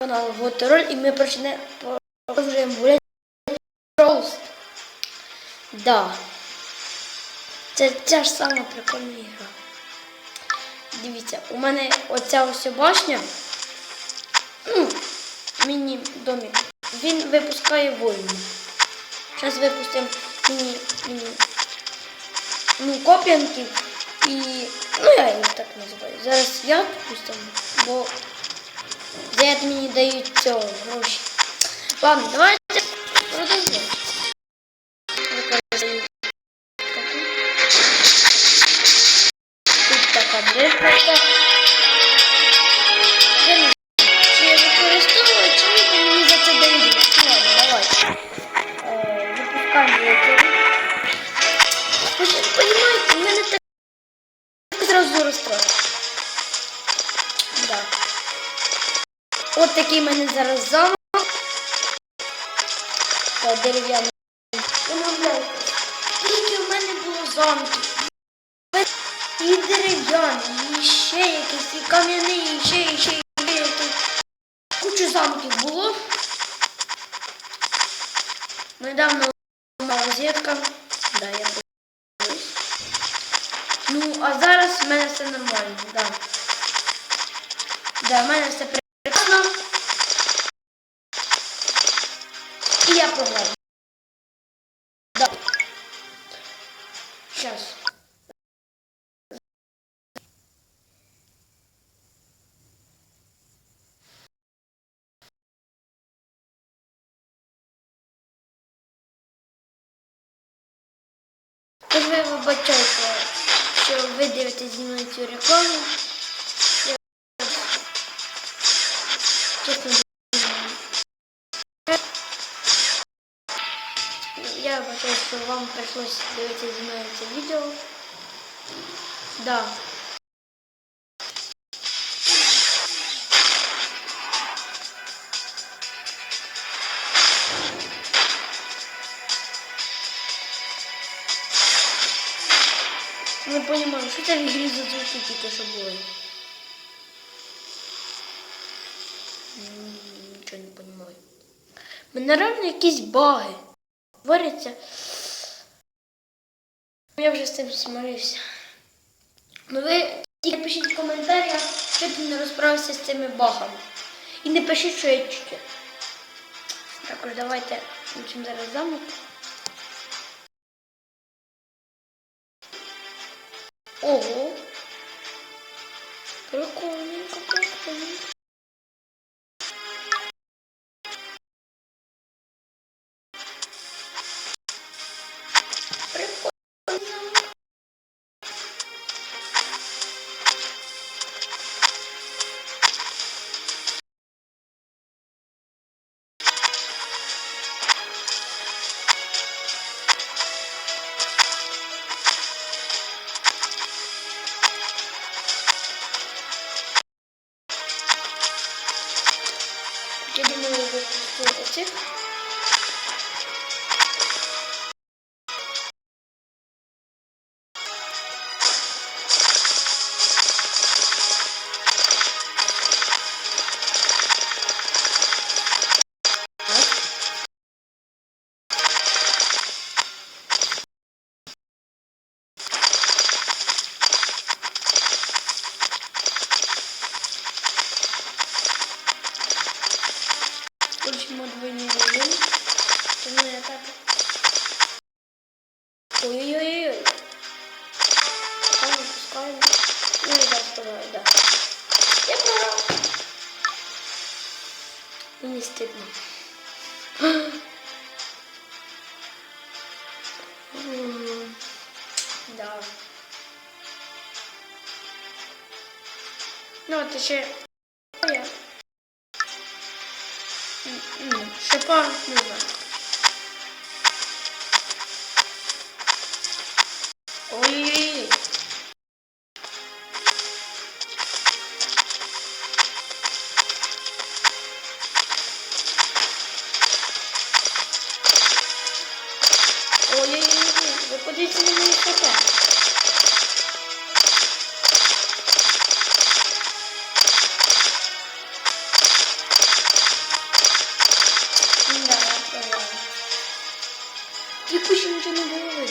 канал Готороль і ми продовжуємо гуляти Роуст. Да. Це ця ж сама прикольна ігра. Дивіться, у мене оця ось башня. Ну, міні-домик. Він випускає воїнів. Зараз випустимо міні, міні, ну, коп'янки і. Ну, я їх так називаю. Зараз я допустимо, бо за это мені дають цього гроші. Ладно, давайте продовжуємо. Використаю таку. Тут така дверка. Я не знаю, чи я використовую, чи ні, то мені за це дають гроші. Ну, Ладно, давайте. Е, Випускаємо ветер. Ви ж розумієте, в мене так зразу розстройство. Да. От такий мене зараз замок. Дерев'яний. Уявляєте, скільки в мене було замків. І дерев'яний, і ще якийсь, і кам'яний, і ще, і ще, і якийсь. Кучу замків було. Недавно була розетка. Да, я подивлюсь. Ну, а зараз в мене все нормально, да. Да, в мене все я програв. Да. Сейчас. Ви вибачайте, що ви дивитесь зі мною цю рекламу. Я чесно Що вам прийшлося дивитися зі мною це відео. Да. Не розумію, що це в ігрі за звуки тільки що були. Нічого не розумію. Мене реально якісь баги творяться. Я вже з цим смирився. Ну ви тільки пишіть в коментарях, що ти не розправився з цими багами. І не пишіть, що я чути. Також давайте включимо зараз замок. Ого. Прикольненько, Я Ой-ой-ой. Там выпускаем. Ну и да, второе, да. Я програл. Не стыдно. Да. Ну, от ще я. Шипа, не знаю. 我愿意我愿我估计今天就是不你不行今天就问问你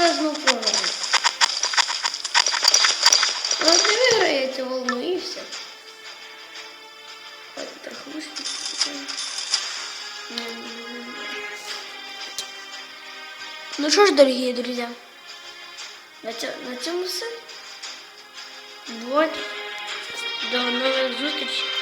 зараз знову програю. От не виграє цю волну і все. Ой, трохи вийшло. М. Ну що ж, дорогі друзі, на цьому, на цьому все. Вот. До нових зустрічей.